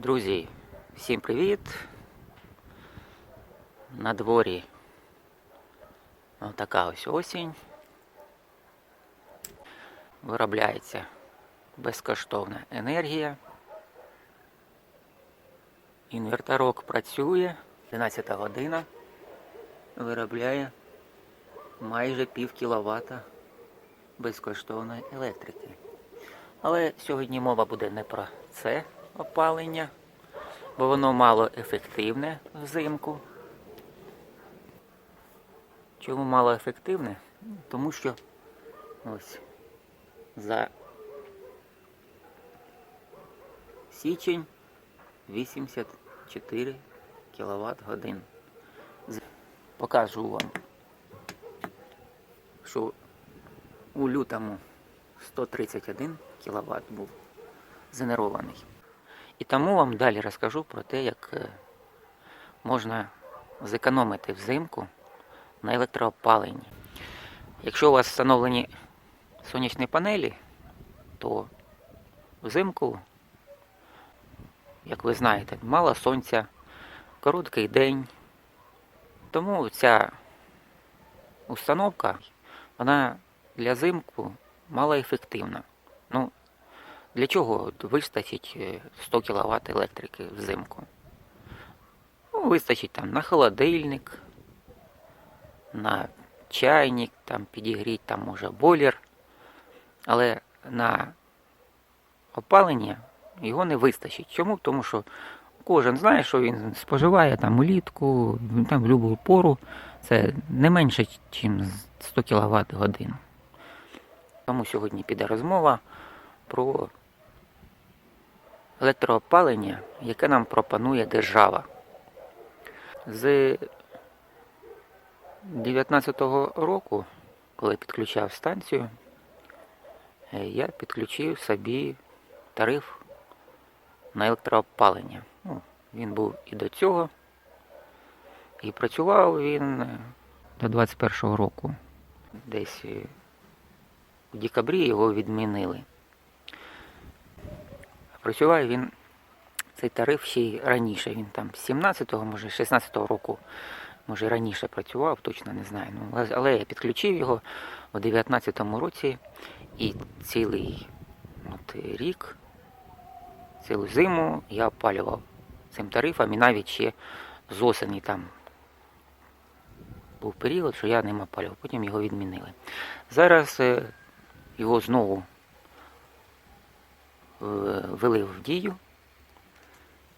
Друзі, всім привіт! На дворі така ось осінь. Виробляється безкоштовна енергія. Інверторок працює, 12 година виробляє майже пів кіловата безкоштовної електрики. Але сьогодні мова буде не про це опалення, бо воно мало ефективне взимку. Чому мало ефективне? Тому що ось за січень 84 кВт годин. Покажу вам, що у лютому 131 кВт був згенерований. І тому вам далі розкажу про те, як е, можна зекономити взимку на електроопаленні. Якщо у вас встановлені сонячні панелі, то взимку, як ви знаєте, мало сонця, короткий день. Тому ця установка, вона для зимку малоефективна. Ну, для чого вистачить е, 100 кВт електрики взимку? Ну, вистачить там на холодильник, на чайник, там підігріть, там може бойлер. Але на опалення його не вистачить. Чому? Тому що кожен знає, що він споживає там улітку, там в будь-яку пору. Це не менше, ніж 100 кВт годин. Тому сьогодні піде розмова про електроопалення, яке нам пропонує держава. З 19-го року, коли підключав станцію, е, я підключив собі тариф на електроопалення. Ну, він був і до цього, і працював він е, до 21-го року. Десь е, у декабрі його відмінили. Працював він цей тариф ще й раніше. Він там з 17-го, може 16-го року, може раніше працював, точно не знаю. Ну, але- я підключив його у 19-му році і цілий от, рік, цілу зиму я опалював цим тарифом і навіть ще з осені там був період, що я ним опалював, потім його відмінили. Зараз е, його знову ввели в дію,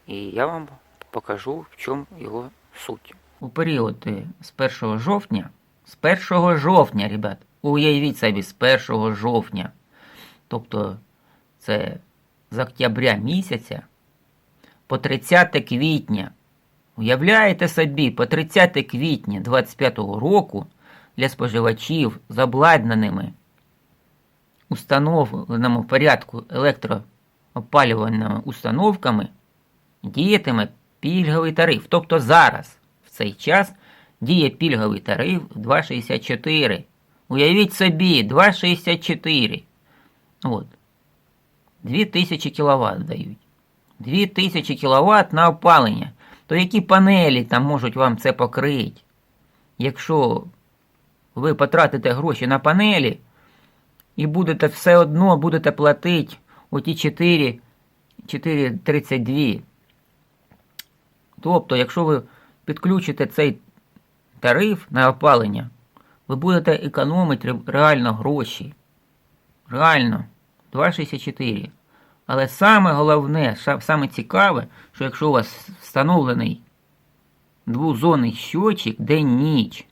і я вам покажу, в чому його суть. У період е, з 1 жовтня, з 1 жовтня, ребят, уявіть собі, з 1 жовтня, тобто це з октября місяця по 30 квітня. Уявляєте собі, по 30 квітня 25 року для споживачів з обладнаними установленому порядку електроопалювальними установками діятиме пільговий тариф. Тобто зараз, в цей час, діє пільговий тариф 2,64. Уявіть собі, 2,64. От. 2000 кВт дають. 2000 кВт на опалення. То які панелі там можуть вам це покрити? Якщо ви потратите гроші на панелі і будете все одно будете платити оті 4, 4,32. Тобто, якщо ви підключите цей тариф на опалення, ви будете економити реально гроші. Реально, 2,64. Але саме головне, саме цікаве, що якщо у вас встановлений двозонний щочик день-ніч,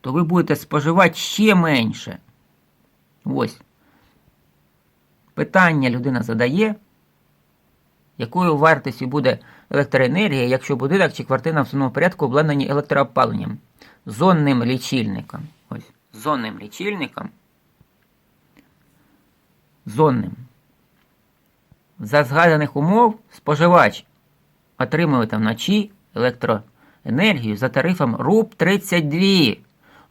то ви будете споживати ще менше. Ось. Питання людина задає, якою вартістю буде електроенергія, якщо будинок чи квартира в встановленому порядку обладнані електроопаленням, зонним лічильником. Ось. Зонним лічильником. Зонним. За згаданих умов споживач отримує вночі електроенергію за тарифом РУП 32.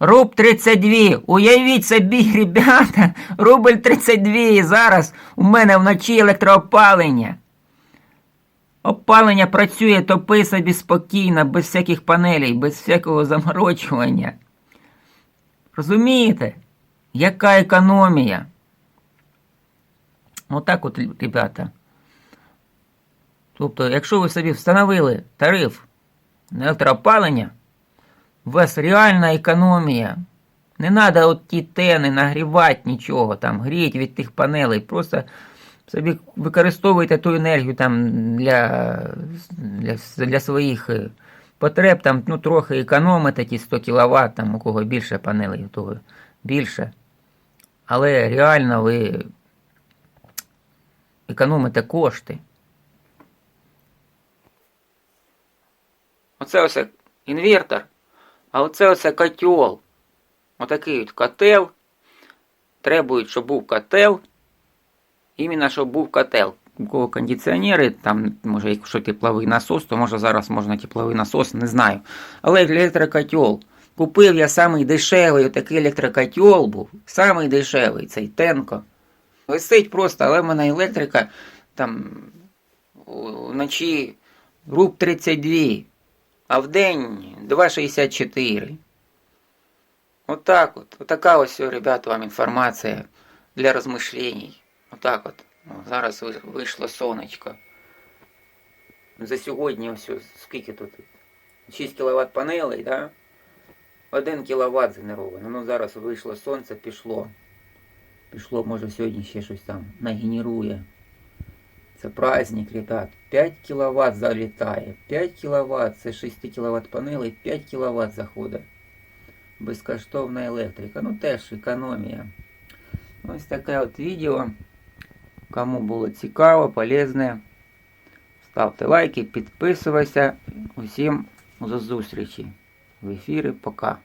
Руб 32. Уявіть собі, ребята, рубль 32. Зараз у мене вночі електроопалення. Опалення працює, топи собі спокійно, без всяких панелей, без всякого заморочування. Розумієте? Яка економія? Отак от, ребята. Тобто, якщо ви собі встановили тариф на електроопалення, у вас реальна економія. Не треба от ті тени нагрівати нічого, там, гріть від тих панелей. Просто собі використовуйте ту енергію там для, для, для своїх е, потреб, там, ну, трохи економите ті 100 кВт, там, у кого більше панелей, у того більше. Але реально ви економите кошти. Оце ось інвертор, а оце ось котел. Отакий от котел. Требують, щоб був котел. Іменно, щоб був котел. У кого кондиціонери, там, може, якщо тепловий насос, то може зараз можна тепловий насос, не знаю. Але електрокотел. Купив я самий дешевий отакий електрокотел був. Самий дешевий, цей Тенко. Висить просто, але в мене електрика там вночі руб 32, а в день 2,64. Отак от. Отака ось, ребята, вам інформація для розмишлений. Отак от. О, зараз ви- вийшло сонечко. За сьогодні ось скільки тут? 6 кВт панелей, да? 1 кВт згенеровано. Ну зараз вийшло сонце, пішло. Пішло, може сьогодні ще щось там нагенерує. Це праздник, ребят. 5 кВт залітає. 5 кВт, це 6 кВт панелей, 5 кВт заходить. Безкоштовна електрика. Ну теж економія. Ось таке от відео. Кому було цікаво, полезне. Ставте лайки, підписуйся. Усім до зустрічі в ефірі. Пока.